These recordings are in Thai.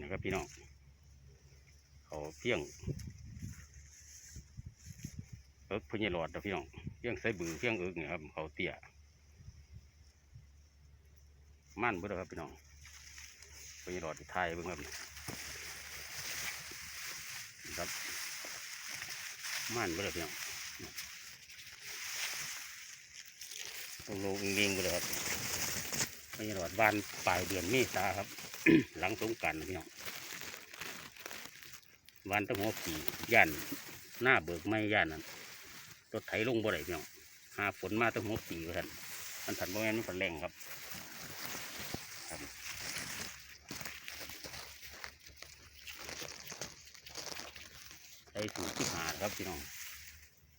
นะครับพี่น้องเขาเพียงเอิกพญหลอดนะพี่น้องเพียงใส่บือเพียงเอิกเนี่ยครับเขาเตี้ยมั่นเบ่ดครับพี่น้องพญหลอดที่ไทยเบิ่งครับครับมั่นเบ่ดพี่น้องต้องลงเองๆเบ่ดครับ พญหลอดบ้านปลายเดือนเมษาครับ หลังสงการนพี่น้องวันตั้งหัวปีย่านหน้าเบิกไม่ย่านนั้นรถไถลงบ่ได้พี่น้องหาฝนมาตั้งหัวปีว่าท่านมันถันบ่แม่นมันฝนแรงครับครับใส่สูตรที่หาครับพี่น้อง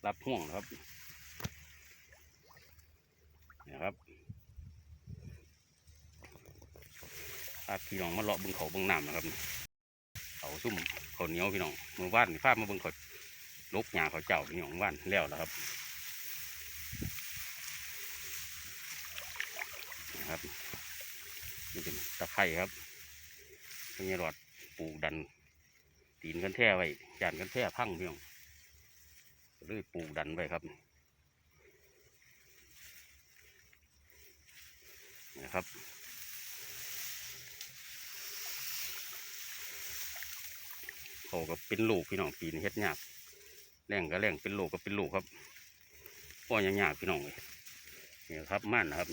รับห่วงครับนี่ครับ พาพี่น้องมาเลาะบึงเขาบึงน้ำนะครับเขาซุ่มเขาเหนียวพี่น้องเมื่อว่านนี่พามาบึงเขาลกหยาเขาเจ้าพี่น้องว่านแล้วแล้วครับนะครับนี่เป็นตะไคร่ครับเป็นยหลอดปลูกดันตีนกันแท่ไว้จานกันแท่พังพี่น้องเลยปลูกดันไว้ครับนะครับ เขาก็เป็นลูกพี่น้องปีนเฮ็ดยากแรงก็แรงเป็นลูกก็เป็นลูกครับพ่อยังยากพี่น้องเลยนี่ครับม่านนะครับ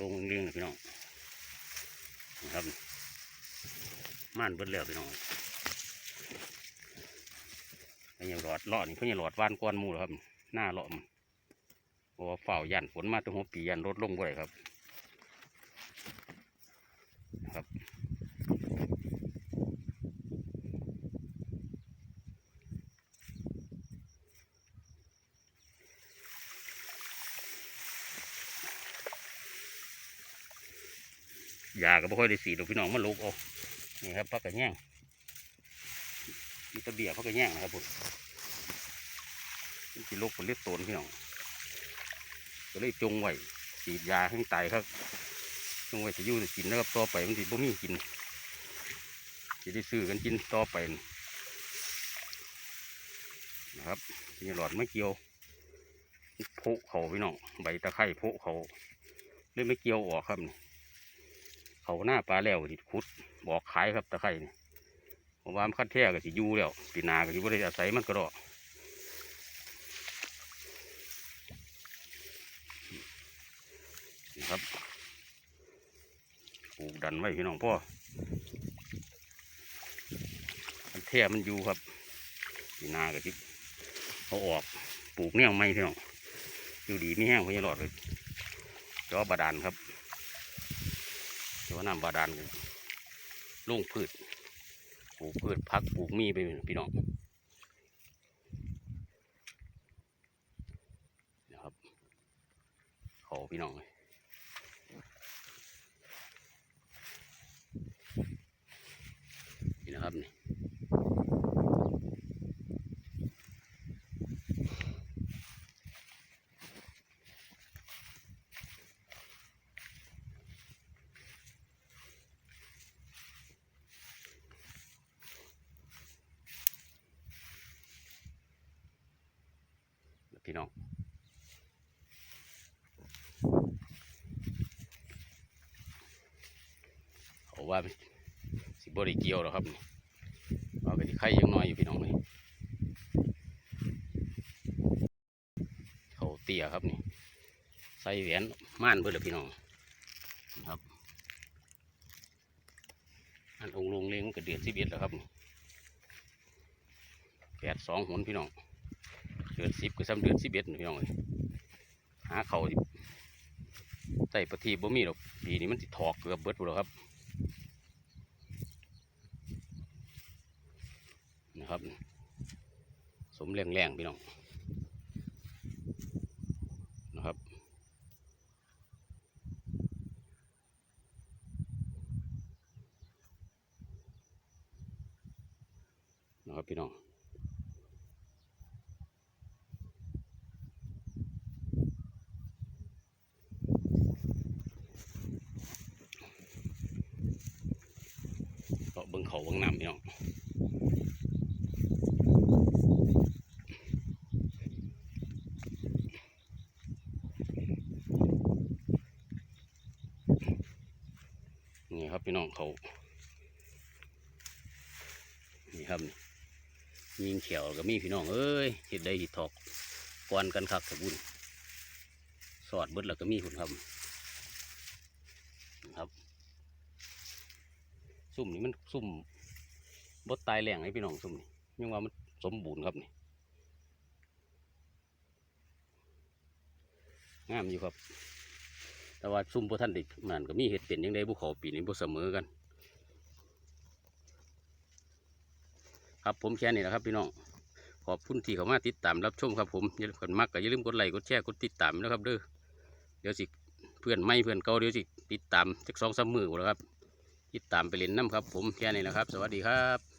ลงเรียงพี่น้องนะครับม่านเบิดแล้วพี่น้องพญาหลอดเลาะนี่พญาหลอดว่านก้อนมูแล้วครับ หน้าเลาะมันเพราะว่าฝ่ายันฝนมาตั้งหัวปียันรถลงบ่ได้ครับนะครับ ยาก็บ่ค่อยได้สีดอกพี่น้องมันลุกเอานี่ครับพักกระแย่งมีตะเบียพักกระแย่งนะครับผมมันสิลุกผลเลือดโตนพี่น้องก็เลยจงไว้ฉีดยาให้ตายครับจงไว้จะยู่จะกินนะครับต่อไปมันสิบ่มีกินจะได้ซื้อกันกินต่อไปนะครับนี่หลอดไม่เกี่ยวโพเขาพี่น้องใบตะไคร้โพเขาเลยไม่เกี่ยวออกครับนี่ เขาหน้าปลาแล้วที่ขุดบอกขายครับตะไคร่นี่ผมว่ามันคัดแท้ก็สิอยู่แล้วปีนาก็สิบ่ได้อาศัยมันก็ดอกนะครับปลูกดันไว้พี่น้องพ่อมันแท้มันอยู่ครับปีนาก็สิเอาออกปลูกเนี่ยไม่พี่น้องอยู่ดีไม่แห้งพี่หลอดเลยจอบาดาลครับ เดี๋ยวน้ำบาดาลกันลงพืชปลูกพืชพักปลูกมีไปพี่น้องนะครับเขาพี่น้องเลยนี่นะครับนี่ พี่น้องเขาว่าสิบริเกียวหรอครับนี่เอาไปที่ไข่ยังน้อยอยู่พี่น้องเลยเขาเตี้ยครับนี่ใส่แหวนม่านเพื่อพี่น้องนะครับอันองลงเลงมันก็เดือนสิบเอ็ดแล้วครับนี่แปดสองหนพี่น้อง เดือนสิบก็ซ้ำเดือนสิบเอ็ดหนี่พี่น้องเลยหาเขาใส่ประทีบ่มีหรอกปีนี้มันติถอกเกือบเบิดหมดแล้วครับนะครับ สมแรงแรงๆพี่น้องนะครับนะครับพี่น้อง บิ่งเขาเบิงน้ำพี่น้องนี่ครับพี่น้องเขานี่ครับนี่ยิงเขียวก็มีพี่น้องเอ้ยเห็ดได้เห็ดถอกกวนกันคักสะบุญสอดเบิดแล้วก็มีคุณครับครับ ซุ่มนี่มันซุ่มบดตายแรงให้พี่น้องซุ่มนี่ยังว่ามันสมบูรณ์ครับนี่งามอยู่ครับ แต่ว่าซุ่มพวกท่านเด็กมันก็มีเห็ดเป็นยังไงบุเขาปีนี้บุเสมอกัน ครับผมแค่นี้แหละครับพี่น้องขอบคุณที่เขามาติดตามรับชมครับผมอย่าลืมกดมักก็อย่าลืมกดไลค์กดแชร์กดติดตามนะครับเด้อเดี๋ยวสิเพื่อนไม่เพื่อนเก่าเดี๋ยวสิติดตามจากสองสามมือแล้วครับ ติดตามไปเล่นน้ำครับ ผมแค่นี้แหละครับ สวัสดีครับ